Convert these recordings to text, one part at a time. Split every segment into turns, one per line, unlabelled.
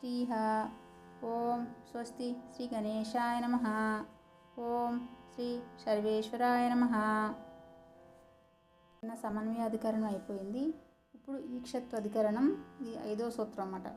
శ్రీహ. ఓం స్వస్తి శ్రీ గణేశాయ నమ. ఓం శ్రీ సర్వేశ్వరాయ నమ. నిన్న సమన్వయ అధికరణం అయిపోయింది. ఇప్పుడు ఈక్షత్వ అధికరణం ఇది ఐదో సూత్రం అన్నమాట.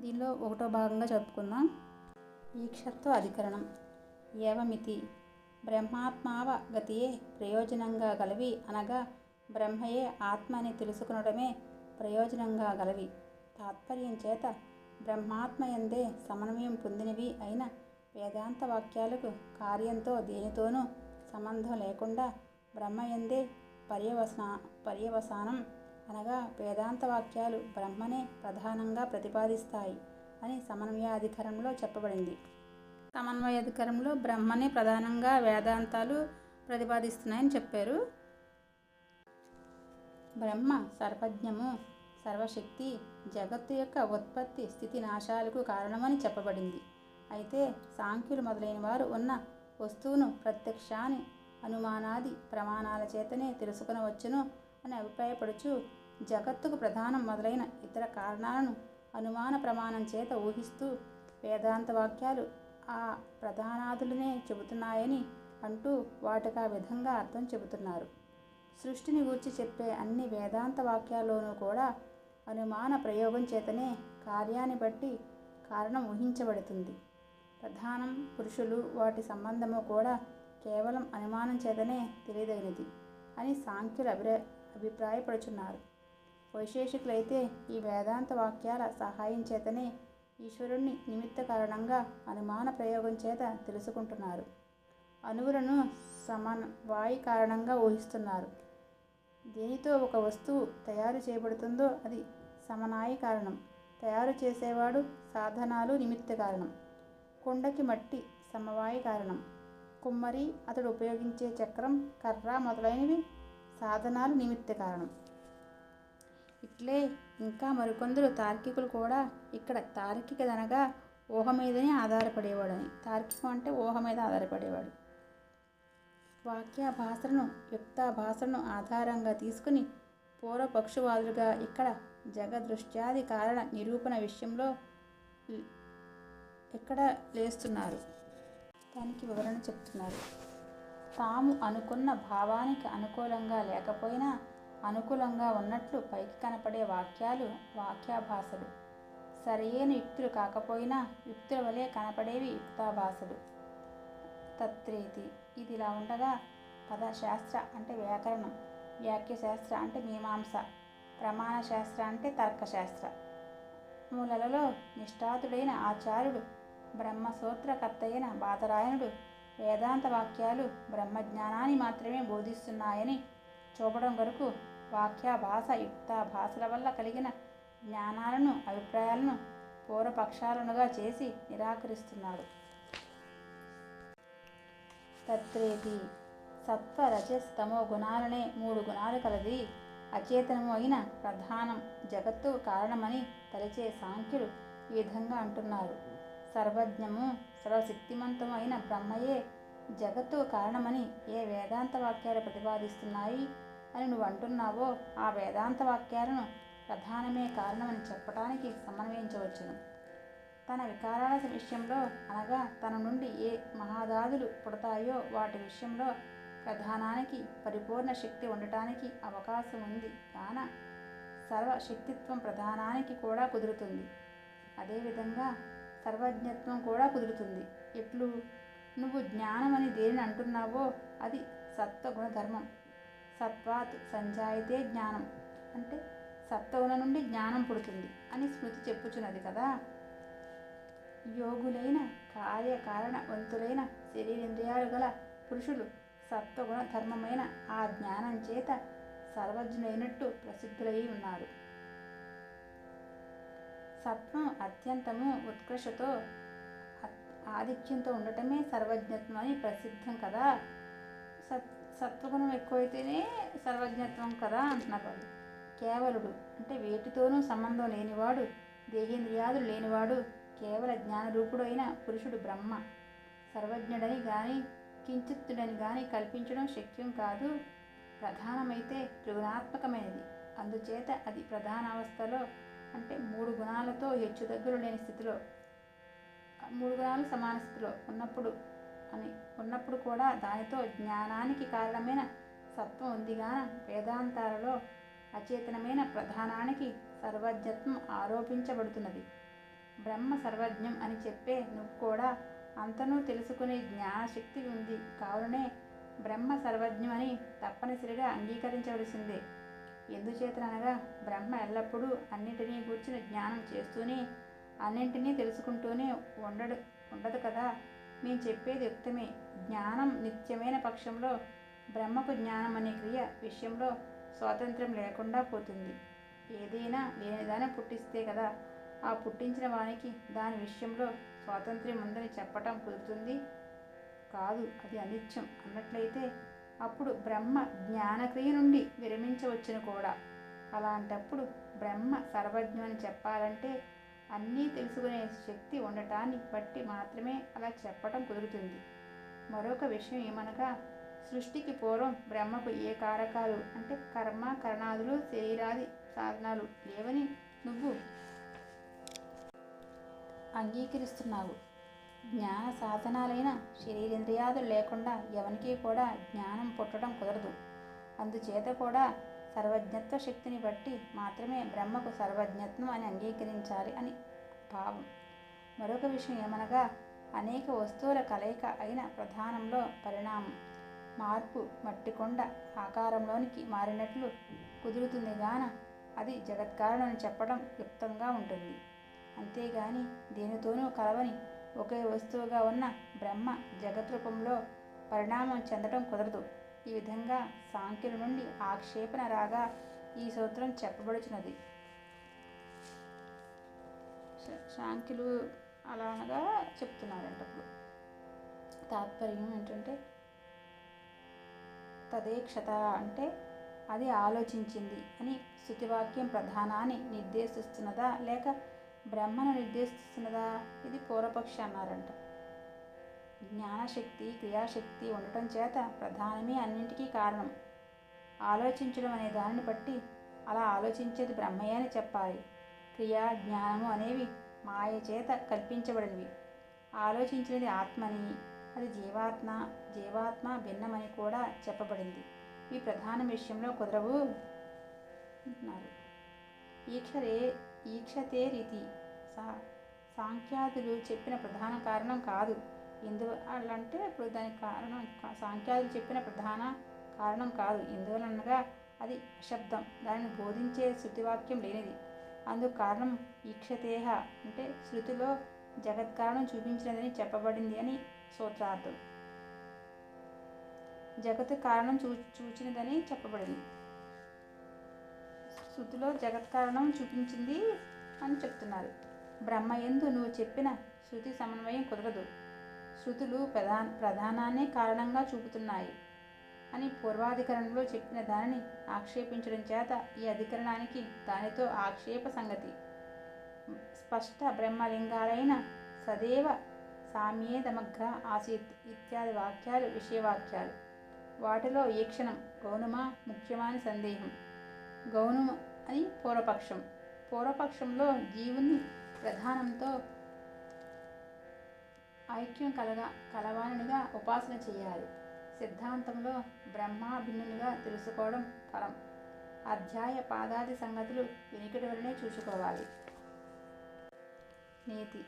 దీనిలో ఒకటో భాగంగా చెప్పుకుందాం ఈక్షత్వ అధికరణం. ఏవమితి బ్రహ్మాత్మావ గతియే ప్రయోజనంగా గలవి అనగా బ్రహ్మయే ఆత్మ అని తెలుసుకునడమే ప్రయోజనంగా గలవి. తాత్పర్యం చేత బ్రహ్మాత్మయందే సమన్వయం పొందినవి అయిన వేదాంత వాక్యాలకు కార్యంతో దేనితోనూ సంబంధం లేకుండా బ్రహ్మయందే పర్యవసన పర్యవసానం అనగా వేదాంత వాక్యాలు బ్రహ్మనే ప్రధానంగా ప్రతిపాదిస్తాయి అని సమన్వయాధికరణంలో చెప్పబడింది. సమన్వయాధికరణంలో బ్రహ్మనే ప్రధానంగా వేదాంతాలు ప్రతిపాదిస్తున్నాయని చెప్పారు. బ్రహ్మ సర్వజ్ఞము సర్వశక్తి జగత్తు యొక్క ఉత్పత్తి స్థితి నాశాలకు కారణమని చెప్పబడింది. అయితే సాంఖ్యులు మొదలైన వారు ఉన్న వస్తువును ప్రత్యక్షాన్ని అనుమానాది ప్రమాణాల చేతనే తెలుసుకునవచ్చును అని అభిప్రాయపడుచు జగత్తుకు ప్రధానం మొదలైన ఇతర కారణాలను అనుమాన ప్రమాణం చేత ఊహిస్తూ వేదాంత వాక్యాలు ఆ ప్రధానాదులనే చెబుతున్నాయని అంటూ వాటికి ఆ విధంగా అర్థం చెబుతున్నారు. సృష్టిని గూర్చి చెప్పే అన్ని వేదాంత వాక్యాల్లోనూ కూడా అనుమాన ప్రయోగం చేతనే కార్యాన్ని బట్టి కారణం ఊహించబడుతుంది. ప్రధానం పురుషులు వాటి సంబంధము కూడా కేవలం అనుమానం చేతనే తెలియదగినది అని సాంఖ్యులు అభిప్రాయ అభిప్రాయపడుచున్నారు. వైశేషికులైతే ఈ వేదాంత వాక్యాల సహాయం చేతనే ఈశ్వరుణ్ణి నిమిత్త కారణంగా అనుమాన ప్రయోగం చేత తెలుసుకుంటున్నారు. అణువులను సమాన వాయు కారణంగా ఊహిస్తున్నారు. దేనితో ఒక వస్తువు తయారు చేయబడుతుందో అది సమనాయ కారణం. తయారు చేసేవాడు సాధనాలు నిమిత్త కారణం. కొండకి మట్టి సమవాయ కారణం. కుమ్మరి అతడు ఉపయోగించే చక్రం కర్ర మొదలైనవి సాధనాలు నిమిత్త కారణం. ఇట్లే ఇంకా మరికొందరు తార్కికులు కూడా ఇక్కడ తార్కికదనగా ఊహ మీదనే ఆధారపడేవాడు అని తార్కికం అంటే ఊహ మీద ఆధారపడేవాడు. వాక్య భాషను యుక్త భాషను ఆధారంగా తీసుకుని పూర్వపక్షువాదులుగా ఇక్కడ జగదృష్ట్యాది కారణ నిరూపణ విషయంలో ఇక్కడ లేస్తున్నారు? దానికి వివరణ చెప్తున్నారు. తాము అనుకున్న భావానికి అనుకూలంగా లేకపోయినా అనుకూలంగా ఉన్నట్లు పైకి కనపడే వాక్యాలు వాక్యాభాషలు. సరియైన యుక్తులు కాకపోయినా యుక్తుల వలె కనపడేవి యుక్తాభాషలు. తత్రేతి ఇది ఇలా ఉండగా పదశాస్త్ర అంటే వ్యాకరణం వ్యాఖ్యశాస్త్ర అంటే మీమాంస ప్రమాణ శాస్త్ర అంటే తర్కశాస్త్ర. మూలలలో నిష్ఠాతుడైన ఆచార్యుడు బ్రహ్మసూత్రకర్త అయిన వేదాంత వాక్యాలు బ్రహ్మజ్ఞానాన్ని మాత్రమే బోధిస్తున్నాయని చూపడం వరకు వాక్య భాష యుక్త భాషల వల్ల కలిగిన జ్ఞానాలను అభిప్రాయాలను పూర్వపక్షాలనుగా చేసి నిరాకరిస్తున్నాడు. తత్రేతి సత్వ రజస్తమో గుణాలనే మూడు గుణాలు కలది. అచేతనము అయిన ప్రధానం జగత్తు కారణమని తలిచే సాంఖ్యులు ఈ విధంగా అంటున్నారు. సర్వజ్ఞము సర్వశక్తిమంతము అయిన బ్రహ్మయే జగత్తు కారణమని ఏ వేదాంత వాక్యాలు ప్రతిపాదిస్తున్నాయి అని నువ్వు అంటున్నావో ఆ వేదాంత వాక్యాలను ప్రధానమే కారణమని చెప్పడానికి సమన్వయించవచ్చును. తన వికారాల విషయంలో అనగా తన నుండి ఏ మహాదాదులు పుడతాయో వాటి విషయంలో ప్రధానానికి పరిపూర్ణ శక్తి ఉండటానికి అవకాశం ఉంది. కాన సర్వశక్తిత్వం ప్రధానానికి కూడా కుదురుతుంది. అదేవిధంగా సర్వజ్ఞత్వం కూడా కుదురుతుంది. ఎట్లు నువ్వు జ్ఞానం అని దేనిని అంటున్నావో అది సత్వగుణధర్మం సత్వాత్ సంజాయితే జ్ఞానం. అంటే సత్వగుణ నుండి జ్ఞానం పుడుతుంది అని స్మృతి చెప్పుచున్నది కదా. యోగులైన కార్యకారణవంతులైన శరీరేంద్రియాలు గల పురుషులు సత్వగుణ ధర్మమైన ఆ జ్ఞానం చేత సర్వజ్ఞులైనట్టు ప్రసిద్ధులై ఉన్నారు. సత్వం అత్యంతము ఉత్కర్షతో ఆధిక్యంతో ఉండటమే సర్వజ్ఞత్వం అని ప్రసిద్ధం కదా? సత్ సత్వగుణం ఎక్కువైతేనే సర్వజ్ఞత్వం కదా అంటున్నారు వాళ్ళు. కేవలుడు అంటే వేటితోనూ సంబంధం లేనివాడు దేహేంద్రియాదులు లేనివాడు కేవల జ్ఞానరూపుడైన పురుషుడు బ్రహ్మ. సర్వజ్ఞుడని గాని కించిత్తుడని గాని కల్పించడం శక్యం కాదు. ప్రధానమైతే త్రిగుణాత్మకమైనది. అందుచేత అది ప్రధాన అవస్థలో అంటే మూడు గుణాలతో హెచ్చు దగ్గర లేని స్థితిలో మూడు గుణాలు సమాన స్థితిలో ఉన్నప్పుడు అని ఉన్నప్పుడు కూడా దానితో జ్ఞానానికి కారణమైన సత్వం ఉందిగాన వేదాంతాలలో అచేతనమైన ప్రధానానికి సర్వజ్ఞత్వం ఆరోపించబడుతున్నది. బ్రహ్మ సర్వజ్ఞం అని చెప్పే నువ్వు కూడా అంతనూ తెలుసుకునే జ్ఞానశక్తి ఉంది. కావుననే బ్రహ్మ సర్వజ్ఞం అని తప్పనిసరిగా అంగీకరించవలసిందే. ఎందుచేతనగా బ్రహ్మ ఎల్లప్పుడూ అన్నిటినీ కూర్చుని జ్ఞానం చేస్తూనే అన్నింటినీ తెలుసుకుంటూనే ఉండడు ఉండదు కదా? మేము చెప్పేది యుక్తమే జ్ఞానం నిత్యమైన పక్షంలో బ్రహ్మకు జ్ఞానం అనే క్రియ విషయంలో స్వాతంత్రం లేకుండా పోతుంది. ఏదైనా లేనిదానే పుట్టిస్తే కదా ఆ పుట్టించిన వానికి దాని విషయంలో స్వాతంత్ర్యం ఉందని చెప్పటం కుదురుతుంది. కాదు అది అనిత్యం అన్నట్లయితే అప్పుడు బ్రహ్మ జ్ఞానక్రియ నుండి విరమించవచ్చును కూడా. అలాంటప్పుడు బ్రహ్మ సర్వజ్ఞ అని చెప్పాలంటే అన్నీ తెలుసుకునే శక్తి ఉండటాన్ని బట్టి మాత్రమే అలా చెప్పటం కుదురుతుంది. మరొక విషయం ఏమనగా సృష్టికి పూర్వం బ్రహ్మకు ఏ కారకాలు అంటే కర్మ కరణాదులు శరీరాది సాధనాలు లేవని నువ్వు అంగీకరిస్తున్నావు. జ్ఞాన సాధనాలైన శరీరేంద్రియాదులు లేకుండా ఎవరికి కూడా జ్ఞానం పుట్టడం కుదరదు. అందుచేత కూడా సర్వజ్ఞత్వ శక్తిని బట్టి మాత్రమే బ్రహ్మకు సర్వజ్ఞత్వం అని అంగీకరించాలి అని భావం. మరొక విషయం ఏమనగా అనేక వస్తువుల కలయిక అయిన ప్రధానంలో పరిణామం. మార్పు మట్టికొండ ఆకారంలోనికి మారినట్లు కుదురుతుంది గాన అది జగత్కారణం అని చెప్పడం యుక్తంగా ఉంటుంది. అంతేగాని దేనితోనూ కలవని ఒకే వస్తువుగా ఉన్న బ్రహ్మ జగత్ రూపంలో పరిణామం చెందడం కుదరదు. ఈ విధంగా సాంఖ్యుల నుండి ఆక్షేపణ రాగా ఈ సూత్రం చెప్పబడుచున్నది. సాంఖ్యులు అలానగా చెప్తున్నారంట అప్పుడు తాత్పర్యం ఏంటంటే తదేక్షత అంటే అది ఆలోచించింది అని శృతివాక్యం ప్రధానాన్ని నిర్దేశిస్తున్నదా లేక బ్రహ్మను నిర్దేశిస్తున్నదా? ఇది పూర్వపక్షి అన్నారంట. జ్ఞానశక్తి క్రియాశక్తి ఉండటం చేత ప్రధానమే అన్నింటికీ కారణం. ఆలోచించడం అనే దానిని బట్టి అలా ఆలోచించేది బ్రహ్మయ్య అని చెప్పాలి. క్రియ జ్ఞానము అనేవి మాయ చేత కల్పించబడినవి. ఆలోచించినది ఆత్మని అది జీవాత్మ జీవాత్మ భిన్నమని కూడా చెప్పబడింది. ఈ ప్రధాన విషయంలో కుదరవు అంటున్నారు ఈక్షరే ఈక్షతే రీతి. సా సాంఖ్యాదులు చెప్పిన ప్రధాన కారణం కాదు. ఎందువల్లంటే ఇప్పుడు దానికి కారణం సాంఖ్యాదులు చెప్పిన ప్రధాన కారణం కాదు. ఎందువలనగా అది శబ్దం దానిని బోధించే శృతివాక్యం లేనిది. అందుకు కారణం ఈక్షతేహ. అంటే శృతిలో జగత్కారణం చూపించినదని చెప్పబడింది అని సూత్రార్థం. జగత్ కారణం చూ చూచినదని చెప్పబడింది. శృతిలో జగత్ కారణం చూపించింది అని చెప్తున్నారు. బ్రహ్మయందు నువ్వు చెప్పిన శృతి సమన్వయం కుదరదు. శృతులు ప్రధాన ప్రధానాన్నే కారణంగా చూపుతున్నాయి అని పూర్వాధికరణంలో చెప్పిన దానిని ఆక్షేపించడం చేత ఈ అధికరణానికి దానితో ఆక్షేప సంగతి. స్పష్ట బ్రహ్మలింగాలైన సదేవ సామ్యేదమగ్ర ఆసీత్ ఇత్యాది వాక్యాలు విషయవాక్యాలు. వాటిలో ఈ క్షణం గౌనమా ముఖ్యమైన సందేహం. గౌనం అని పూర్వపక్షం. పూర్వపక్షంలో జీవుని ప్రధానంతో ఐక్యం కలగా కలవానిగా ఉపాసన చేయాలి. సిద్ధాంతంలో బ్రహ్మాభిన్నునిగా తెలుసుకోవడం పరం. అధ్యాయ పాదాది సంగతులు వెనుకటి వలనే చూసుకోవాలి. నేతి.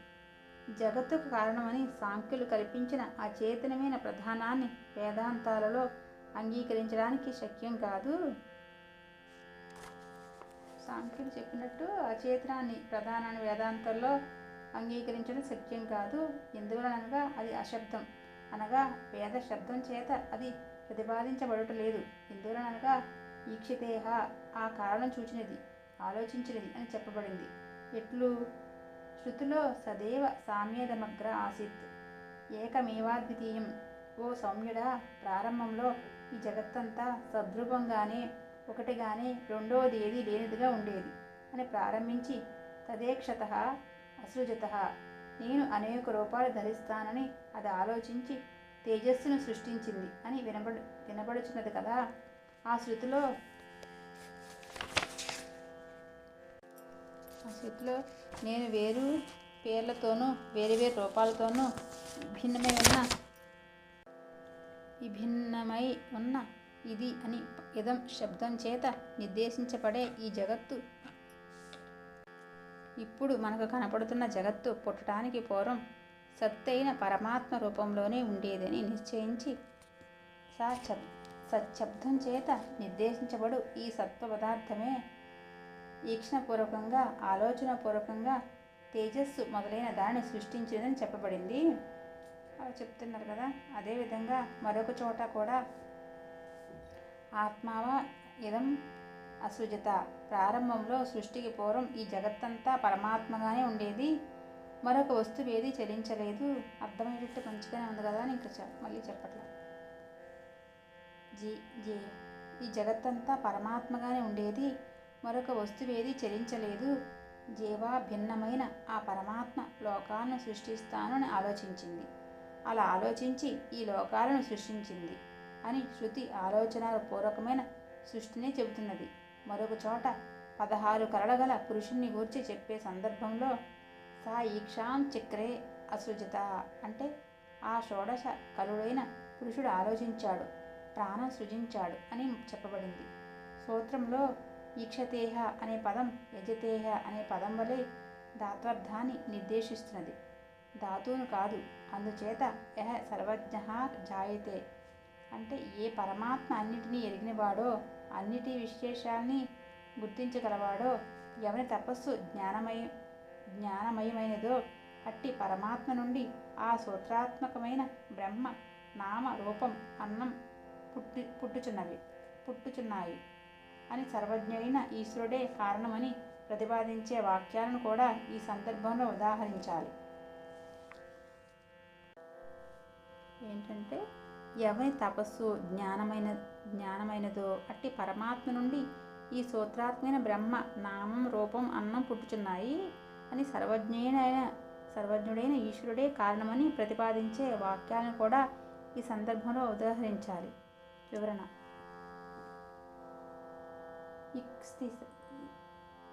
జగత్తుకు కారణమని సాంఖ్యులు కల్పించిన అచేతనమైన ప్రధానాన్ని వేదాంతాలలో అంగీకరించడానికి శక్యం కాదు. సాంఖ్యులు చెప్పినట్టు అచేతనాన్ని ప్రధానాన్ని వేదాంతంలో అంగీకరించడం శక్యం కాదు. ఎందువలనగా అది అశబ్దం. అనగా వేద శబ్దం చేత అది ప్రతిపాదించబడటలేదు ఎందువలనగా ఈక్షితేహ ఆ కారణం చూచినది ఆలోచించినది అని చెప్పబడింది. ఎట్లు? శృతిలో సదేవ సామ్యేదమగ్ర ఆసిత్. ఏకమేవాద్వితీయం. ఓ సౌమ్యుడా ప్రారంభంలో ఈ జగత్తంతా సద్రూపంగానే ఒకటి కానీ రెండవది ఏది లేనిదిగా ఉండేది. అని ప్రారంభించి తదేక్షత అసృజత నేను అనేక రూపాలు ధరిస్తానని అది ఆలోచించి తేజస్సును సృష్టించింది అని వినబడు వినబడుచున్నది కదా. ఆ శృతిలో ఆ శృతిలో నేను వేరు పేర్లతోనూ వేరు వేరు రూపాలతోనూ భిన్నమై ఉన్న విభిన్నమై ఉన్న ఇది అని ఇదం శబ్దం చేత నిర్దేశించబడే ఈ జగత్తు. ఇప్పుడు మనకు కనపడుతున్న జగత్తు పుట్టడానికి పూర్వం సత్తైన పరమాత్మ రూపంలోనే ఉండేదని నిశ్చయించి స సచ్చబ్దం చేత నిర్దేశించబడు ఈ సత్వ పదార్థమే ఈక్షణపూర్వకంగా ఆలోచనపూర్వకంగా తేజస్సు మొదలైన దాన్ని సృష్టించిందని చెప్పబడింది. చెప్తున్నారు కదా. అదేవిధంగా మరొక చోట కూడా ఆత్మావ ఇదం అసృజత. ప్రారంభంలో సృష్టికి పూర్వం ఈ జగత్తంతా పరమాత్మగానే ఉండేది. మరొక వస్తువు ఏది చలించలేదు. అర్థమయ్యేటట్టు మంచిగానే ఉంది కదా అని ఇంకా చెప్ మళ్ళీ చెప్పట్లేదు జీ జే. ఈ జగత్తంతా పరమాత్మగానే ఉండేది. మరొక వస్తువు ఏది చలించలేదు. జీవా భిన్నమైన ఆ పరమాత్మ లోకాలను సృష్టిస్తానని ఆలోచించింది. అలా ఆలోచించి ఈ లోకాలను సృష్టించింది. అని శృతి ఆలోచన పూర్వకమైన సృష్టిని చెబుతున్నది. మరొక చోట పదహారు కరడగల పురుషుణ్ణి గూర్చి చెప్పే సందర్భంలో సా ఈక్షాం చక్రే అసృజత అంటే ఆ షోడశ కలుడైన పురుషుడు ఆలోచించాడు ప్రాణం సృజించాడు అని చెప్పబడింది. సూత్రంలో ఈక్షతేహ అనే పదం యజతేహ అనే పదం వలె ధాత్వర్థాన్ని నిర్దేశిస్తున్నది. ధాతువును కాదు అందుచేత యహ సర్వజ్ఞ జాయతే అంటే ఏ పరమాత్మ అన్నిటినీ ఎరిగినవాడో అన్నిటి విశేషాన్ని గుర్తించగలవాడో ఎవరి తపస్సు జ్ఞానమయ జ్ఞానమయమైనదో అట్టి పరమాత్మ నుండి ఆ సూత్రాత్మకమైన బ్రహ్మ నామ రూపం అన్నం పుట్టి పుట్టుచున్నవి పుట్టుచున్నాయి అని సర్వజ్ఞుడైన ఈశ్వరుడే కారణమని ప్రతిపాదించే వాక్యాలను కూడా ఈ సందర్భంలో ఉదాహరించాలి. ఏంటంటే ఎవరి తపస్సు జ్ఞానమైన జ్ఞానమైనదో అట్టి పరమాత్మ నుండి ఈ సూత్రాత్మైన బ్రహ్మ నామం రూపం అన్నం పుట్టుచున్నాయి అని సర్వజ్ఞుడైన సర్వజ్ఞుడైన ఈశ్వరుడే కారణమని ప్రతిపాదించే వాక్యాలను కూడా ఈ సందర్భంలో ఉదాహరించాలి. వివరణ. ఇక్స్తి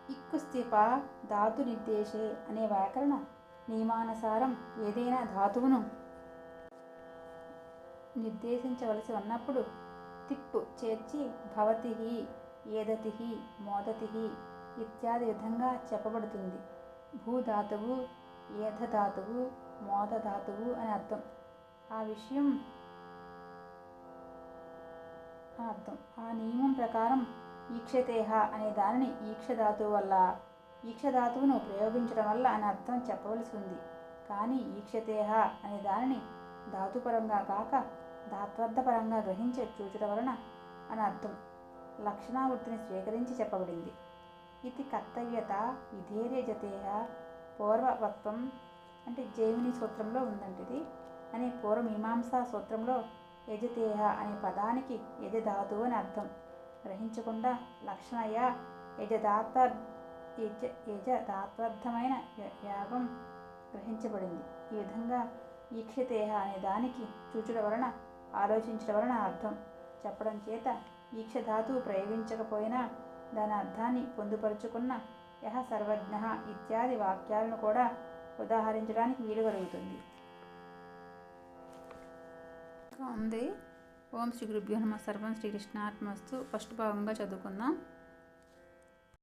ఇక్కుస్థిప ధాతు నిర్దేశే అనే వ్యాకరణ నియమానుసారం ఏదైనా ధాతువును నిర్దేశించవలసి ఉన్నప్పుడు తిప్పు చేర్చి భవతి ఏదతిహి మోదతిహి ఇత్యాది విధంగా చెప్పబడుతుంది. భూధాతువు ఏధధాతువు మోదధాతువు అని అర్థం. ఆ విషయం అర్థం. ఆ నియమం ప్రకారం ఈక్షతేహ అనే దానిని ఈక్షధాతువు వల్ల ఈక్షధాతువును ప్రయోగించడం వల్ల అని అర్థం చెప్పవలసి ఉంది. కానీ ఈక్షతేహ అనే దానిని ధాతుపరంగా కాక ధాత్వర్థపరంగా గ్రహించే చూచుట వలన అని అర్థం. లక్షణావృత్తిని స్వీకరించి చెప్పబడింది. ఇది కర్తవ్యత విధేర్యజతేహ పూర్వవత్వం అంటే జైమిని సూత్రంలో ఉందంటిది అనే పూర్వమీమాంసా సూత్రంలో యజతేహ అనే పదానికి యజధాతు అని అర్థం. గ్రహించకుండా లక్షణయ యజదాత యజ యజదాత్వర్థమైన యాగం గ్రహించబడింది. ఈ విధంగా ఈక్షతేహ అనే దానికి చూచడం వలన ఆలోచించడం వలన అర్థం. చెప్పడం చేత ఈక్షధాతువు ప్రయోగించకపోయినా దాని అర్థాన్ని పొందుపరుచుకున్న యహ సర్వజ్ఞ ఇత్యాది వాక్యాలను కూడా ఉదాహరించడానికి వీలు కలుగుతుంది. ఉంది. ఓం శ్రీ గురుభ్యో నమ. సర్వం శ్రీకృష్ణాత్మస్తు ఫస్ట్ భాగంగా చదువుకుందాం.